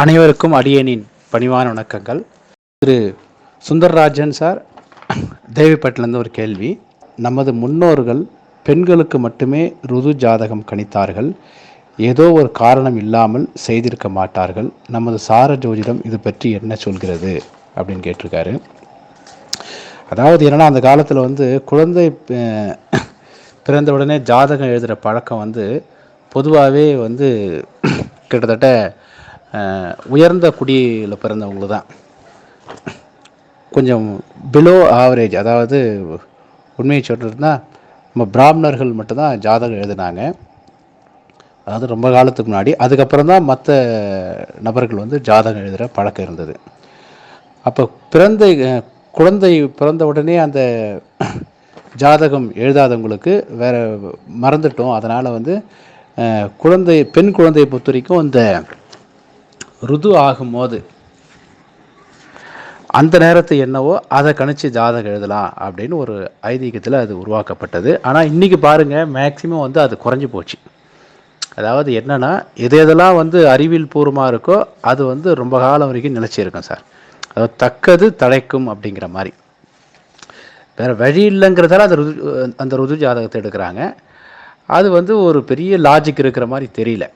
அனைவருக்கும் அடியனின் பணிவான வணக்கங்கள். திரு சுந்தர்ராஜன் சார் தேவிப்பட்டிலேருந்து ஒரு கேள்வி. நமது முன்னோர்கள் பெண்களுக்கு மட்டுமே ருது ஜாதகம் கணித்தார்கள். ஏதோ ஒரு காரணம் இல்லாமல் செய்திருக்க மாட்டார்கள். நமது சார ஜோதிடம் இது பற்றி என்ன சொல்கிறது? அப்படின்னு கேட்டிருக்காரு. அதாவது என்னன்னா அந்த காலத்தில் வந்து குழந்தை பிறந்தவுடனே பிறந்த உடனே ஜாதகம் எழுதுகிற பழக்கம் வந்து பொதுவாகவே வந்து கிட்டத்தட்ட உயர்ந்த குடியில் பிறந்தவங்க தான். கொஞ்சம் பிலோ ஆவரேஜ் அதாவது உண்மையை சொல்கிறதுனா நம்ம பிராமணர்கள் மட்டும்தான் ஜாதகம் எழுதினாங்க. அதாவது ரொம்ப காலத்துக்கு முன்னாடி. அதுக்கப்புறம் தான் மற்ற நபர்கள் வந்து ஜாதகம் எழுதுகிற பழக்கம் இருந்தது. அப்போ பிறந்த குழந்தை பிறந்த உடனே அந்த ஜாதகம் எழுதாதவங்களுக்கு வேற மறந்துட்டோம். அதனால் வந்து குழந்தை பெண் குழந்தையை பொறுத்த வரைக்கும் அந்த ருது ஆகும்போது அந்த நேரத்தை என்னவோ அதை கணிச்சு ஜாதகம் எழுதலாம் அப்படின்னு ஒரு ஐதீகத்தில் அது உருவாக்கப்பட்டது. ஆனால் இன்றைக்கி பாருங்கள் மேக்சிமம் வந்து அது குறைஞ்சி போச்சு. அதாவது என்னென்னா எது எதெல்லாம் வந்து அறிவியல் பூர்வமாக இருக்கோ அது வந்து ரொம்ப காலம் வரைக்கும் நினச்சிருக்கும் சார். அதாவது தக்கது தழைக்கும் அப்படிங்கிற மாதிரி. வேறு வழி இல்லைங்கிறதால அந்த ருது அந்த ருது ஜாதகத்தை எடுக்கிறாங்க. அது வந்து ஒரு பெரிய லாஜிக் இருக்கிற மாதிரி தெரியல.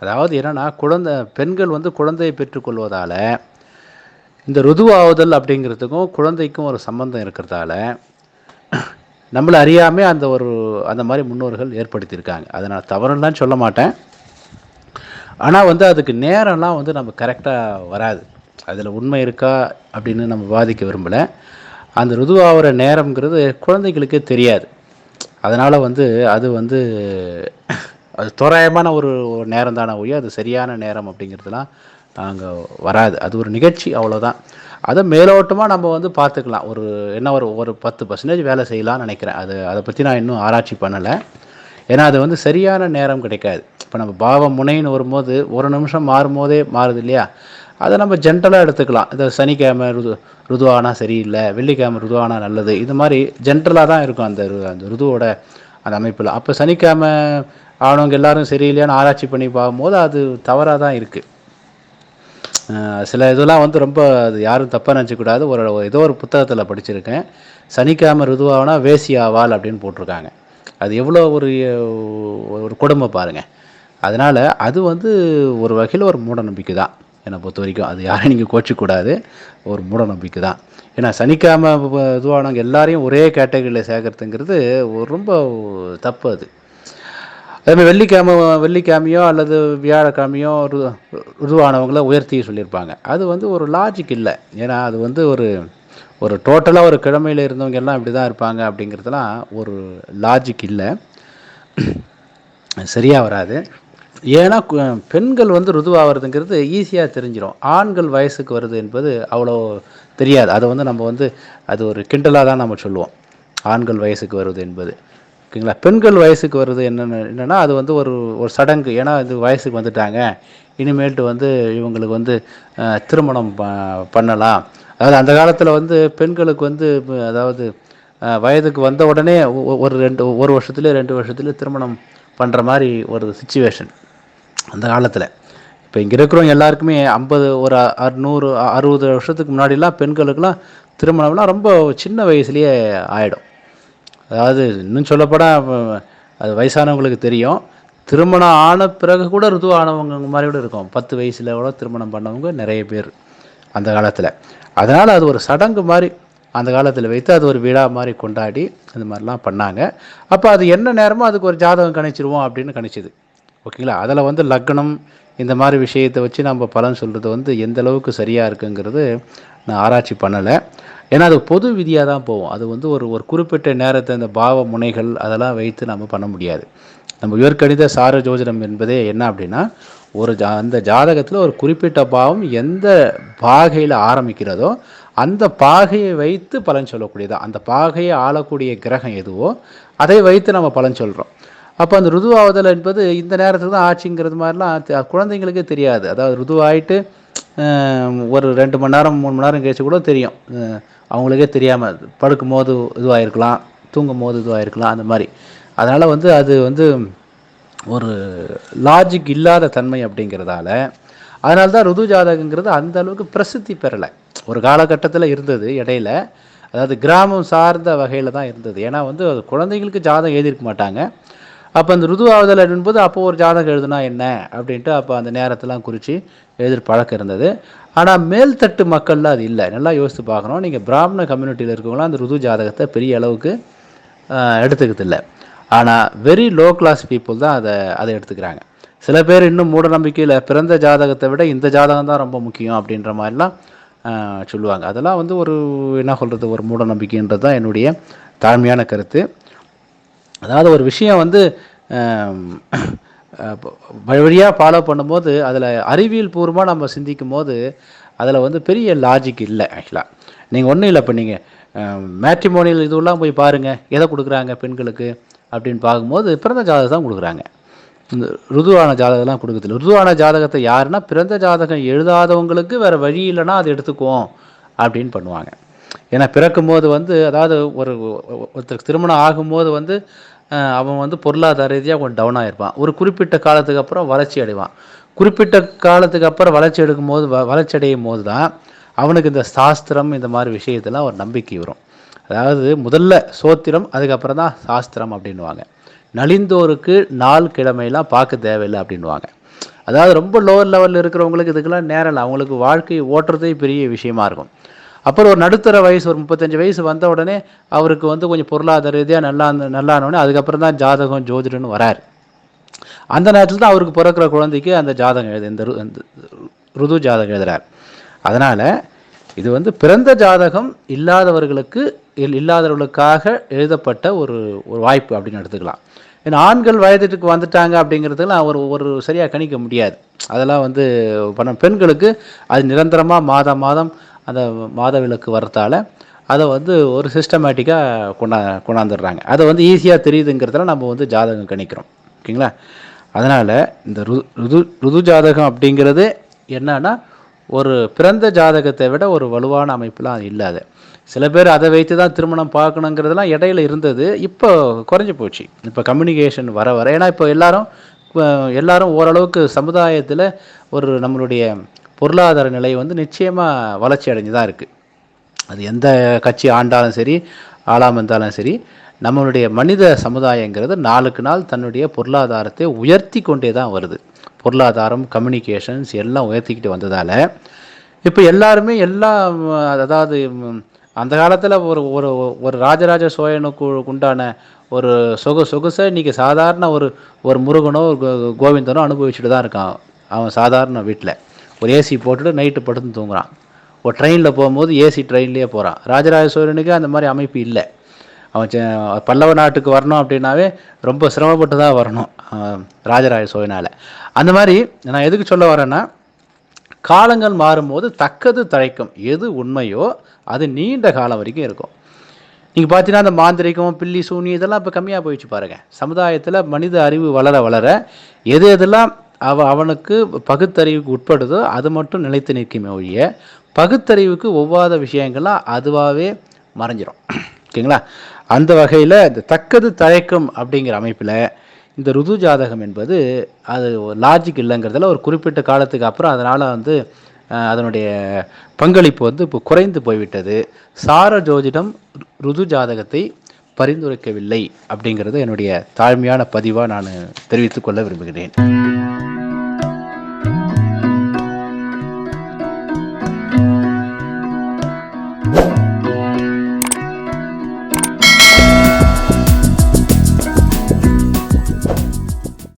அதாவது என்னன்னா குழந்தை பெண்கள் வந்து குழந்தையை பெற்றுக்கொள்வதால் இந்த ருதுவாகுதல் அப்படிங்கிறதுக்கும் குழந்தைக்கும் ஒரு சம்பந்தம் இருக்கிறதால நம்மளை அறியாமல் அந்த ஒரு அந்த மாதிரி முன்னோர்கள் ஏற்படுத்தியிருக்காங்க. அதை நான் தவறுலாம் சொல்ல மாட்டேன். ஆனால் வந்து அதுக்கு நேரம்லாம் வந்து நம்ம கரெக்டாக வராது. அதில் உண்மை இருக்கா அப்படின்னு நம்ம வாதிக்க விரும்பலை. அந்த ருதுவாகிற நேரம்ங்கிறது குழந்தைகளுக்கே தெரியாது. அதனால் வந்து அது வந்து அது தோராயமான ஒரு நேரம் தானே ஒழிய அது சரியான நேரம் அப்படிங்கிறதுலாம் அங்கே வராது. அது ஒரு நிகழ்ச்சி அவ்வளோதான் அதை மேலோட்டமாக நம்ம வந்து பார்த்துக்கலாம். ஒரு என்ன ஒரு ஒரு பத்து பர்சன்டேஜ் வேலை செய்யலாம்னு நினைக்கிறேன். அது அதை பற்றி நான் இன்னும் ஆராய்ச்சி பண்ணலை. ஏன்னா அது வந்து சரியான நேரம் கிடைக்காது. இப்போ நம்ம பாவம் முனைன்னு வரும்போது ஒரு நிமிஷம் மாறும் போதே மாறுது இல்லையா? அதை நம்ம ஜென்ரலாக எடுத்துக்கலாம். இந்த சனிக்கிழமை ருது ருதுவானா சரியில்லை வெள்ளிக்கிழமை ருதுவானா நல்லது. இது மாதிரி ஜென்ரலாக தான் இருக்கும் அந்த ரு- அந்த ருதுவோட அந்த அமைப்பில். அப்போ சனிக்கிழமை ஆனவங்க எல்லாரும் சரியில்லையான்னு ஆராய்ச்சி பண்ணி பார்க்கும்போது அது தவறாக தான் இருக்குது சில இதெல்லாம் வந்து ரொம்ப அது யாரும் தப்பாக நினச்சக்கூடாது. ஒரு ஏதோ ஒரு புத்தகத்தில் படிச்சிருக்கேன். சனிக்கிழமை ருதுவானா வேசி ஆவாள் அப்படின்னு போட்டிருக்காங்க. அது எவ்வளோ ஒரு ஒரு கொடுமை பாருங்கள் அதனால் அது வந்து ஒரு வகையில் ஒரு மூட நம்பிக்கை தான். என்னை பொறுத்த வரைக்கும் அது யாரையும் நீங்கள் கோச்சிக்கூடாது ஒரு மூட நம்பிக்கை தான். ஏன்னா சனிக்கிழமை இதுவானவங்க எல்லாரையும் ஒரே கேட்டகரியில் சேர்க்கறதுங்கிறது ஒரு ரொம்ப தப்பு அது. அதேமாதிரி வெள்ளிக்கிழமை வெள்ளிக்கிழமையோ அல்லது வியாழக்கிழமையோ ரு- ருதுவானவங்கள உயர்த்தி சொல்லியிருப்பாங்க. அது வந்து ஒரு லாஜிக் இல்லை. ஏன்னா அது வந்து ஒரு ஒரு டோட்டலாக ஒரு கிழமையில் இருந்தவங்க எல்லாம் இப்படி தான் இருப்பாங்க அப்படிங்கிறதுலாம் ஒரு லாஜிக் இல்லை. சரியாக வராது. ஏன்னா பெண்கள் வந்து ருதுவாகிறதுங்கிறது ஈஸியாக தெரிஞ்சிடும் ஆண்கள் வயசுக்கு வருது என்பது அவ்வளோ தெரியாது. அதை வந்து நம்ம வந்து அது ஒரு கிண்டலாக தான் நம்ம சொல்லுவோம். ஆண்கள் வயசுக்கு வருவது என்பது. ஓகேங்களா பெண்கள் வயசுக்கு வருது என்னென்ன என்னென்னா அது வந்து ஒரு ஒரு சடங்கு. ஏன்னா இது வயசுக்கு வந்துட்டாங்க. இனிமேல்ட்டு வந்து இவங்களுக்கு வந்து திருமணம் ப- பண்ணலாம். அதாவது அந்த காலத்தில் வந்து பெண்களுக்கு வந்து அதாவது வயதுக்கு வந்த உடனே ஒ- ஒரு ரெண்டு ஒரு வருஷத்துலேயே ரெண்டு வருஷத்துலேயே திருமணம் பண்ணுற மாதிரி ஒரு சுச்சுவேஷன் அந்த காலத்தில். இப்போ இங்கே இருக்கிறவங்க எல்லாருக்குமே ஐம்பது ஒரு அறுநூறு அறுபது வருஷத்துக்கு முன்னாடிலாம் பெண்களுக்கெல்லாம் திருமணம்லாம் ரொம்ப சின்ன வயசுலேயே ஆகிடும் அதாவது இன்னும் சொல்லப்போனால் அது வயசானவங்களுக்கு தெரியும். திருமணம் ஆன பிறகு கூட ருது ஆனவங்க மாதிரி கூட இருக்கும். பத்து வயசில் கூட திருமணம் பண்ணவங்க நிறைய பேர் அந்த காலத்தில். அதனால் அது ஒரு சடங்கு மாதிரி அந்த காலத்தில் வைத்து அது ஒரு விழா மாதிரி கொண்டாடி அந்த மாதிரிலாம் பண்ணாங்க. அப்போ அது என்ன நேரமோ அதுக்கு ஒரு ஜாதகம் கணிச்சிருவோம் அப்படின்னு கணிச்சிது. ஓகேங்களா? அதில் வந்து லக்னம் இந்த மாதிரி விஷயத்தை வச்சு நம்ம பலன் சொல்கிறது வந்து எந்த அளவுக்கு சரியாக இருக்குங்கிறது நான் ஆராய்ச்சி பண்ணலை. ஏன்னா அது பொது விதியாக தான் போகும். அது வந்து ஒரு ஒரு குறிப்பிட்ட நேரத்தை இந்த பாவ முனைகள் அதெல்லாம் வைத்து நம்ம பண்ண முடியாது. நம்ம உயர்கணித சார ஜோதிடம் என்பதே என்ன அப்படின்னா ஒரு ஜா அந்த ஜாதகத்தில் ஒரு குறிப்பிட்ட பாவம் எந்த பாகையில் ஆரம்பிக்கிறதோ அந்த பாகையை வைத்து பலன் சொல்லக்கூடியது அந்த பாகையை ஆளக்கூடிய கிரகம் எதுவோ அதை வைத்து நம்ம பலன் சொல்கிறோம் அப்போ அந்த ருதுவாவுதல் என்பது இந்த நேரத்துக்கு தான் ஆச்சுங்கிறது மாதிரிலாம் குழந்தைங்களுக்கே தெரியாது. அதாவது ருதுவாயிட்டு ஒரு ரெண்டு மணி நேரம் மூணு மணி நேரம் கழிச்சு கூட தெரியும். அவங்களுக்கே தெரியாமல் படுக்கும் போது இதுவாயிருக்கலாம் தூங்கும் போது இதுவாயிருக்கலாம் அந்த மாதிரி. அதனால் வந்து அது வந்து ஒரு லாஜிக் இல்லாத தன்மை அப்படிங்கிறதால அதனால தான் ருது ஜாதகங்கிறது அந்த அளவுக்கு பிரசித்தி பெறலை. ஒரு காலகட்டத்தில் இருந்தது இடையில. அதாவது கிராமம் சார்ந்த வகையில் தான் இருந்தது. ஏன்னா வந்து குழந்தைங்களுக்கு ஜாதகம் எழுதியிருக்க மாட்டாங்க. அப்போ அந்த ருது ஆகுதல் அப்படின்போது அப்போ ஒரு ஜாதகம் எழுதுனா என்ன அப்படின்ட்டு அப்போ அந்த நேரத்தெல்லாம் குறித்து எழுதுகிற பழக்கம் இருந்தது. ஆனால் மேல்தட்டு மக்களில் அது இல்லை. நல்லா யோசித்து பார்க்கணும். நீங்கள் பிராமண கம்யூனிட்டியில் இருக்கவங்களாம் அந்த ருது ஜாதகத்தை பெரிய அளவுக்கு எடுத்துக்கிறது இல்லை. ஆனால் வெரி லோ கிளாஸ் பீப்புள் தான் அதை அதை எடுத்துக்கிறாங்க. சில பேர் இன்னும் மூட நம்பிக்கையில் பிறந்த ஜாதகத்தை விட இந்த ஜாதகம் தான் ரொம்ப முக்கியம் அப்படின்ற மாதிரிலாம் சொல்லுவாங்க. அதெல்லாம் வந்து ஒரு என்ன சொல்கிறது ஒரு மூட நம்பிக்கைன்றது தான் என்னுடைய தாழ்மையான கருத்து. அதாவது ஒரு விஷயம் வந்து வழியாக ஃபாலோ பண்ணும்போது அதில் அறிவியல் பூர்வமாக நம்ம சிந்திக்கும் போது அதில் வந்து பெரிய லாஜிக் இல்லை ஆக்சுவலாக நீங்கள் ஒன்றும் இல்லை இப்போ நீங்கள் மேட்ரிமோனியல் இதுவெல்லாம் போய் பாருங்கள் எதை கொடுக்குறாங்க பெண்களுக்கு அப்படின்னு பார்க்கும்போது பிறந்த ஜாதகம் தான் கொடுக்குறாங்க. இந்த ருதுவான ஜாதகம்லாம் கொடுக்குறதில்ல. ருதுவான ஜாதகத்தை யாருன்னா பிறந்த ஜாதகம் எழுதாதவங்களுக்கு வேறு வழி இல்லைன்னா அதை எடுத்துக்குவோம் அப்படின்னு பண்ணுவாங்க. ஏன்னா பிறக்கும்போது வந்து அதாவது ஒரு ஒருத்தருக்கு திருமணம் ஆகும்போது வந்து அவன் வந்து பொருளாதார ரீதியாக கொஞ்சம் டவுன் ஆகிருப்பான் ஒரு குறிப்பிட்ட காலத்துக்கு அப்புறம் வளர்ச்சி அடைவான். குறிப்பிட்ட காலத்துக்கு அப்புறம் வளர்ச்சி எடுக்கும்போது வ வளர்ச்சி அடையும் போது தான் அவனுக்கு இந்த சாஸ்திரம் இந்த மாதிரி விஷயத்தெல்லாம் ஒரு நம்பிக்கை வரும். அதாவது முதல்ல சோத்திரம் அதுக்கப்புறம் தான் சாஸ்திரம் அப்படின்னுவாங்க. நலிந்தோருக்கு நாள் கிழமையெல்லாம் பார்க்க தேவையில்லை அப்படின்வாங்க அதாவது ரொம்ப லோவர் லெவலில் இருக்கிறவங்களுக்கு இதுக்கெல்லாம் நேரம் இல்லை. அவங்களுக்கு வாழ்க்கையை ஓட்டுறதே பெரிய விஷயமா இருக்கும். அப்புறம் ஒரு நடுத்தர வயசு ஒரு முப்பத்தஞ்சு வயசு வந்த உடனே அவருக்கு வந்து கொஞ்சம் பொருளாதார ரீதியாக நல்லா நல்லானோடனே அதுக்கப்புறம் தான் ஜாதகம் ஜோதிடன்னு வராரு. அந்த நேரத்தில் தான் அவருக்கு பிறக்கிற குழந்தைக்கு அந்த ஜாதகம் எழுது இந்த ரு- ருது ஜாதகம் எழுதுறார். அதனால் இது வந்து பிறந்த ஜாதகம் இல்லாதவர்களுக்கு இல்- இல்லாதவர்களுக்காக எழுதப்பட்ட ஒரு ஒரு வாய்ப்பு அப்படின்னு எடுத்துக்கலாம். ஏன்னா ஆண்கள் வயதுக்கு வந்துட்டாங்க அப்படிங்கிறதுலாம் ஒரு ஒரு சரியாக கணிக்க முடியாது. அதெல்லாம் வந்து பண்ண பெண்களுக்கு அது நிரந்தரமாக மாதம் மாதம் அந்த மாதவிலக்கு வரத்தால் அதை வந்து ஒரு சிஸ்டமேட்டிக்காக கொண்டா கொண்டாந்துடுறாங்க. அதை வந்து ஈஸியாக தெரியுதுங்கிறதுல நம்ம வந்து ஜாதகம் கணிக்கிறோம். ஓகேங்களா? அதனால் இந்த ரு ருது ருது ஜாதகம் அப்படிங்கிறது என்னன்னா ஒரு பிறந்த ஜாதகத்தை விட ஒரு வலுவான அமைப்புலாம் அது இல்லாத. சில பேர் அதை வைத்து தான் திருமணம் பார்க்கணுங்கிறதெல்லாம் இடையில இருந்தது. இப்போ குறைஞ்சி போச்சு. இப்போ கம்யூனிகேஷன் வர வர ஏன்னா இப்போ எல்லாரும் எல்லாரும் ஓரளவுக்கு சமுதாயத்தில் ஒரு நம்மளுடைய பொருளாதார நிலை வந்து நிச்சயமாக வளர்ச்சி அடைஞ்சு தான் இருக்குது அது எந்த கட்சி ஆண்டாலும் சரி ஆளாம இருந்தாலும் சரி நம்மளுடைய மனித சமுதாயங்கிறது நாளுக்கு நாள் தன்னுடைய பொருளாதாரத்தை உயர்த்தி கொண்டே தான் வருது. பொருளாதாரம் கம்யூனிகேஷன்ஸ் எல்லாம் உயர்த்திக்கிட்டு வந்ததால் இப்போ எல்லாருமே எல்லாம் அதாவது அந்த காலத்தில் ஒரு ஒரு ஒரு ராஜராஜ சோழனுக்கு உண்டான ஒரு சொகு சொகுசை இன்றைக்கி சாதாரண ஒரு ஒரு முருகனோ ஒரு கோ- கோவிந்தனோ அனுபவிச்சுட்டு தான் இருக்கான். அவன் சாதாரண வீட்டில் ஒரு ஏசி போட்டுட்டு நைட்டு படுத்து தூங்குறான். ஒரு ட்ரெயினில் போகும்போது ஏசி ட்ரெயின்லேயே போகிறான் ராஜராஜ சோழனுக்கு அந்த மாதிரி அமைப்பு இல்லை. அவன் பல்லவ நாட்டுக்கு வரணும் அப்படின்னாவே ரொம்ப சிரமப்பட்டு தான் வரணும் ராஜராஜ சோழனால் அந்த மாதிரி நான் எதுக்கு சொல்ல வரேன்னா காலங்கள் மாறும்போது தக்கது தழைக்கும். எது உண்மையோ அது நீண்ட காலம் வரைக்கும் இருக்கும். நீங்கள் பார்த்தீங்கன்னா அந்த மாந்திரிகம் பில்லி சூனி இதெல்லாம் இப்போ கம்மியாக போயிடுச்சு பாருங்கள் சமுதாயத்தில் மனித அறிவு வளர வளர எது எதெல்லாம் அவ அவனுக்கு பகுத்தறிவுக்கு உட்படுதோ அது மட்டும் நிலைத்து நிற்குமே ஒழிய பகுத்தறிவுக்கு ஒவ்வாத விஷயங்கள்லாம் அதுவாகவே மறைஞ்சிரும். ஓகேங்களா? அந்த வகையில் இந்த தக்கது தழைக்கும் அப்படிங்கிற அமைப்பில் இந்த ருது ஜாதகம் என்பது அது லாஜிக் இல்லைங்கிறதுல ஒரு குறிப்பிட்ட காலத்துக்கு அப்புறம் அதனால் வந்து அதனுடைய பங்களிப்பு வந்து இப்போ குறைந்து போய்விட்டது. சார ஜோதிடம் ருது ஜாதகத்தை பரிந்துரைக்கவில்லை அப்படிங்கிறது என்னுடைய தாழ்மையான பதிவாக நான் தெரிவித்துக்கொள்ள விரும்புகிறேன்.